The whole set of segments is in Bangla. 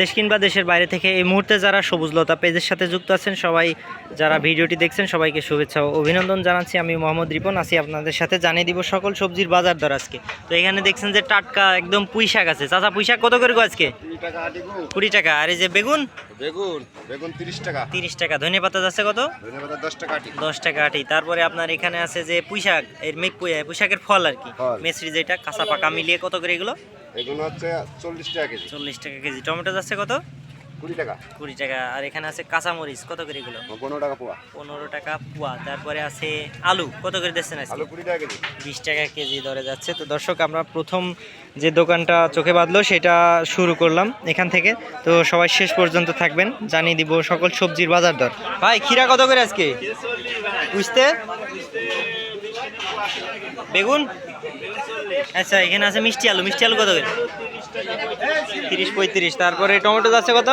দেশ কিংবা দেশের বাইরে থেকে এই মুহূর্তে যারা সবুজলতা পেজের সাথে যুক্ত আছেন সবাই যারা ভিডিওটি দেখছেন সবাইকে শুভেচ্ছা ও অভিনন্দন জানাচ্ছি। আমি মোহাম্মদ রিপন আছি আপনাদের সাথে। জানিয়ে দিব সকল সবজির বাজার দর আজকে। তো এখানে দেখছেন যে টাটকা একদম পুঁই শাক আছে। চাচা পুঁই শাক কত করে গো আজকে? কুড়ি টাকা আর এই যে বেগুন? বেগুন বেগুন তিরিশ টাকা। তিরিশ টাকা। ধনে পাতা যাচ্ছে কত? দশ টাকা দশ টাকা আটি। তারপরে আপনার এখানে আছে যে পুঁই শাক এর মেঘ পুঁই শাকের ফল আর কি। মেসরি যেটা কাঁচা পাকা মিলিয়ে কত করে এগুলো? বেগুন হচ্ছে চল্লিশ টাকা কেজি। চল্লিশ টাকা কেজি। টমেটো যাচ্ছে কত? কুড়ি টাকা। কুড়ি টাকা। আর এখানে আছে কাঁচামরিচ কত করে এগুলো? পনেরো টাকা পোয়া। পনেরো টাকা পোয়া। তারপরে আছে আলু কত করে দিচ্ছেন আজকে? আলু কুড়ি টাকা কেজি। বিশ টাকা কেজি দরে যাচ্ছে। তো দর্শক আমরা প্রথম যে দোকানটা চোখে বাঁধলো সেটা শুরু করলাম এখান থেকে। তো সবাই শেষ পর্যন্ত থাকবেন। জানিয়ে দিব সকল সবজির বাজার দর। ভাই খিরা কত করে আজকে? বুঝতে? বেগুন? আচ্ছা এখানে আছে মিষ্টি আলু। মিষ্টি আলু কত করে? তিরিশ পঁয়ত্রিশ। তারপরে টমেটো যাচ্ছে কত?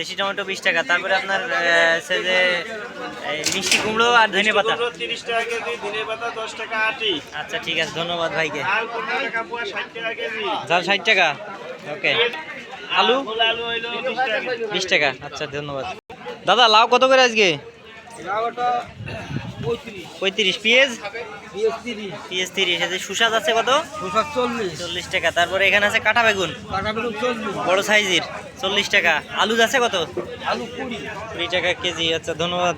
দেশি টমেটো বিশ টাকা। তারপরে আপনার আছে যে মিষ্টি কুমড়ো আর ধনে পাতা। তিরিশ টাকা কেজি দিনে পাতা দশ টাকা আটি। আচ্ছা ঠিক আছে ধন্যবাদ ভাইকে। ঝাল ষাট টাকা ওকে। আলু? বিশ টাকা। বিশ টাকা। আচ্ছা ধন্যবাদ। দাদা লাউ কত করে আজকে? পঁয়ত্রিশ। তিরিশ। সুসাদ আছে কত? চল্লিশ টাকা। তারপরে এখানে আছে কাঁটা বেগুন। বড় সাইজের। চল্লিশ টাকা। আলু আছে কত? কুড়ি টাকা কেজি। আচ্ছা ধন্যবাদ।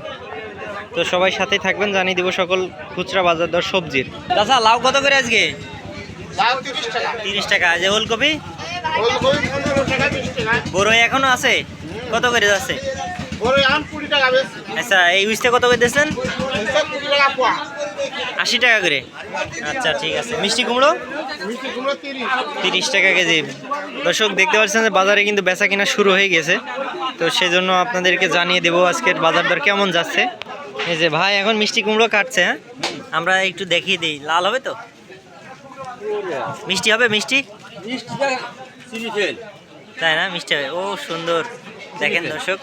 তো সবাই সাথেই থাকবেন। জানিয়ে দিব সকল খুচরা বাজার দর সবজির। দাদা, লাউ কত করে আজকে? তিরিশ টাকা। যে ওলকপি? বড়ই এখনও আছে? কত করে যাচ্ছে? আম কুড়ি টাকা বেশি। আচ্ছা এই উইসটা কত করে পোয়া আশি টাকা করে। আচ্ছা ঠিক আছে। মিষ্টি কুমড়ো? তিরিশ তিরিশ টাকা কেজি। দর্শক দেখতে পাচ্ছেন যে বাজারে কিন্তু বেচা কিনা শুরু হয়ে গেছে। তো সেজন্য আপনাদেরকে জানিয়ে দেবো আজকের বাজার দর কেমন যাচ্ছে। এই যে ভাই এখন মিষ্টি কুমড়ো কাটছে হ্যাঁ? আমরা একটু দেখিয়ে দিই। লাল হবে তো? মিষ্টি হবে মিষ্টি? তাই না? মিষ্টি হবে। ও সুন্দর। দেখেন দর্শক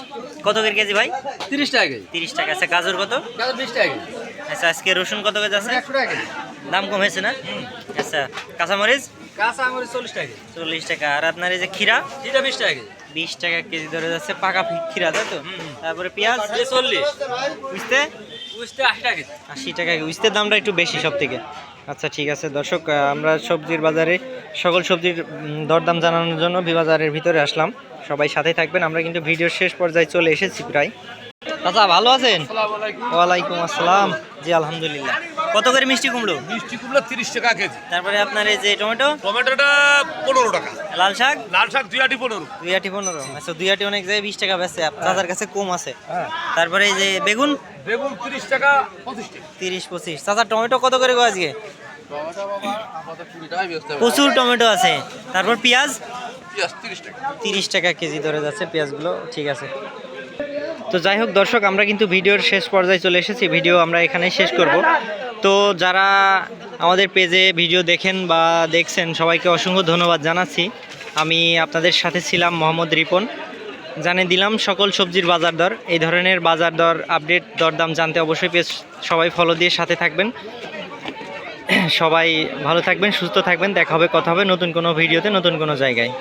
কত করে কেজি ভাই? তিরিশ টাকা কেজি। তিরিশ টাকা। আচ্ছা গাজর কত? গাজর বিশ টাকা কেজি। আচ্ছা আজকে রসুন কত কেজি আছে একশো টাকা কেজি। দাম কম হয়েছে না? আচ্ছা কাঁচামরিচ? কাঁচা আঙুরের চল্লিশ টাকা চল্লিশ টাকা। আর আপনার এই যে ক্ষীরা? এটা বিশ টাকা কেজি। বিশ টাকা কেজি ধরে যাচ্ছে পাকা ক্ষীরা তাই তো? তারপরে পেঁয়াজ? চল্লিশ। বুঝতে বুঝতে আশি টাকা আশি টাকা উস্তের দামটা একটু বেশি সব থেকে আচ্ছা ঠিক আছে। দর্শক আমরা সবজির বাজারে সকল সবজির দরদাম জানানোর জন্য বাজারের ভিতরে আসলাম। সবাই সাথে থাকবেন। আমরা কিন্তু ভিডিওর শেষ পর্যায়ে চলে এসেছি প্রায়। আচ্ছা ভালো আছেন? ওয়ালাইকুম আসসালাম। জি আলহামদুলিল্লাহ। কত করে মিষ্টি কুমড়ো? মিষ্টি কুমড়া তিরিশ টাকা কেজি। তারপরে আপনার এই যে টমেটো? টমেটোটা পনেরো টাকা। লাল শাক? লাল শাক দুই আটি পনেরো। দুই আটি পনেরো। আচ্ছা দুই আটি অনেক জায়গায় বিশ টাকা বেচছে চাচার কাছে কম আছে। তারপরে এই যে বেগুন? বেগুন তিরিশ টাকা পঁচিশ টাকা। তিরিশ পঁচিশ। চাচার টমেটো কত করে গো আজকে? প্রচুর টমেটো আছে। তারপর পেঁয়াজ? পেঁয়াজ তিরিশ টাকা। তিরিশ টাকা কেজি ধরে যাচ্ছে পেঁয়াজগুলো। ঠিক আছে। তো যাই হোক, দর্শক, আমরা কিন্তু ভিডিওর শেষ পর্যায়ে চলে এসেছি। ভিডিও আমরা এখানেই শেষ করব। তো যারা আমাদের পেজে ভিডিও দেখেন বা দেখছেন, সবাইকে অসংখ্য ধন্যবাদ জানাচ্ছি। আমি আপনাদের সাথে ছিলাম মোহাম্মদ রিপন। জানিয়ে দিলাম, সকল সবজির বাজার দর, এই ধরনের বাজার দর আপডেট, দরদাম জানতে অবশ্যই পেজ সবাই ফলো দিয়ে সাথে থাকবেন। সবাই ভালো থাকবেন, সুস্থ থাকবেন, দেখা হবে, কথা হবে নতুন কোনো ভিডিওতে, নতুন কোনো জায়গায়।